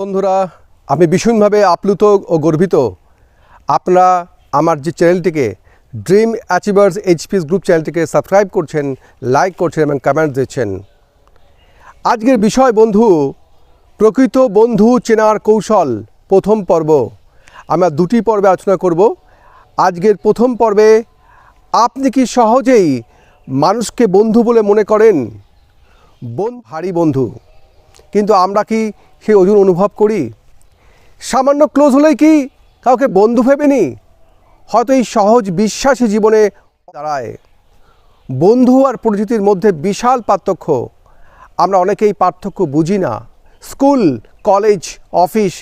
বন্ধুরা, আমি ভীষণভাবে আপ্লুত ও গর্বিত। আপনারা আমার যে চ্যানেলটিকে ড্রিম অ্যাচিভার্স এইচপিএস গ্রুপ চ্যানেলটিকে সাবস্ক্রাইব করছেন লাইক করছেন এবং কমেন্ট দিচ্ছেন। আজকের বিষয় বন্ধু, প্রকৃত বন্ধু চেনার কৌশল, প্রথম পর্ব। আমরা দুটি পর্বে আলোচনা করব। আজকের প্রথম পর্বে, আপনি কি সহজেই মানুষকে বন্ধু বলে মনে করেন? বোন ভারী বন্ধু। কিন্তু আমরা কি সেই ওজন অনুভব করি? সামান্য ক্লোজ হলেই কি কাউকে বন্ধু ভেবে নি? হয়তো এই সহজ বিশ্বাসী জীবনে দাঁড়ায়। বন্ধু আর পরিচিতির মধ্যে বিশাল পার্থক্য। আমরা অনেকেই পার্থক্য বুঝি না। স্কুল, কলেজ, অফিস,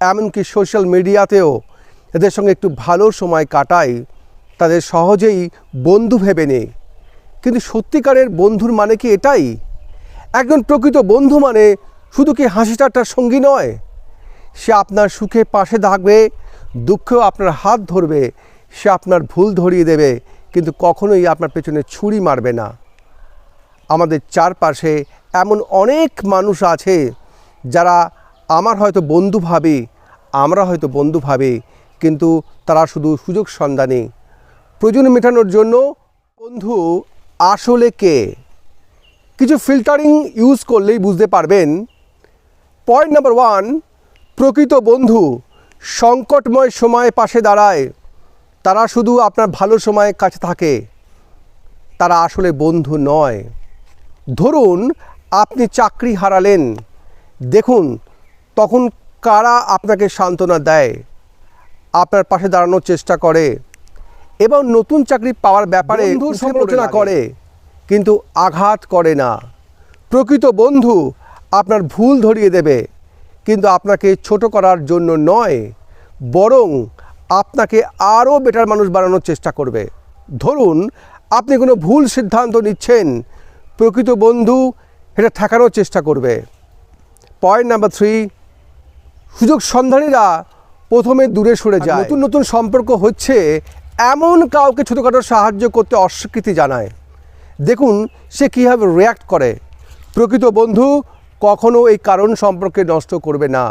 এমনকি সোশ্যাল মিডিয়াতেও এদের সঙ্গে একটু ভালো সময় কাটাই। তাদের সহজেই বন্ধু ভেবে নেই কিন্তু সত্যিকারের বন্ধুর মানে কি এটাই? একজন প্রকৃত বন্ধু মানে শুধু কি হাসি ঠাট্টার সঙ্গী নয়, সে আপনার সুখে পাশে থাকবে, দুঃখেও আপনার হাত ধরবে, সে আপনার ভুল ধরিয়ে দেবে, কিন্তু কখনোই আপনার পেছনে ছুরি মারবে না। আমাদের চারপাশে এমন অনেক মানুষ আছে, যারা আমার হয়তো বন্ধু ভাবে, আমরা হয়তো বন্ধু ভাবে, কিন্তু তারা শুধু সুযোগ সন্ধানী। প্রয়োজন মেটানোর জন্য বন্ধু আসলে কে? কিছু ফিল্টারিং ইউজ করলেই বুঝতে পারবেন পয়েন্ট নাম্বার ওয়ান প্রকৃত বন্ধু সংকটময় সময়ে পাশে দাঁড়ায়। তারা শুধু আপনার ভালো সময়ে কাছে থাকে। তারা আসলে বন্ধু নয়। ধরুন আপনি চাকরি হারালেন। দেখুন তখন কারা আপনাকে সান্ত্বনা দেয়? আপনার পাশে দাঁড়ানোর চেষ্টা করে। এবং নতুন চাকরি পাওয়ার ব্যাপারে সমালোচনা করে। কিন্তু আঘাত করে না। প্রকৃত বন্ধু আপনার ভুল ধরিয়ে দেবে। কিন্তু আপনাকে ছোট করার জন্য নয় বরং আপনাকে আরও বেটার মানুষ বানানোর চেষ্টা করবে। ধরুন আপনি কোনো ভুল সিদ্ধান্ত নিচ্ছেন প্রকৃত বন্ধু এটা ঠেকানোর চেষ্টা করবে। পয়েন্ট নাম্বার থ্রি সুযোগ সন্ধানীরা প্রথমে দূরে সরে যায়। নতুন নতুন সম্পর্ক হচ্ছে এমন কাউকে ছোটোখাটো সাহায্য করতে অস্বীকৃতি জানায়। দেখুন সে কীভাবে রিয়্যাক্ট করে। প্রকৃত বন্ধু কখনো এই কারণ সম্পর্কে নষ্ট করবে না।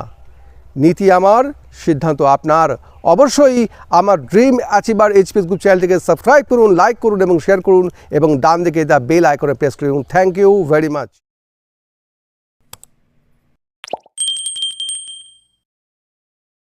নীতি আমার, সিদ্ধান্ত আপনার। অবশ্যই আমার ড্রিম অ্যাচিভার এইচপিএস গ্রুপ চ্যানেলটিকে সাবস্ক্রাইব করুন লাইক করুন এবং শেয়ার করুন এবং ডান দিকে দ্য বেল আইকনে প্রেস করুন। Thank you very much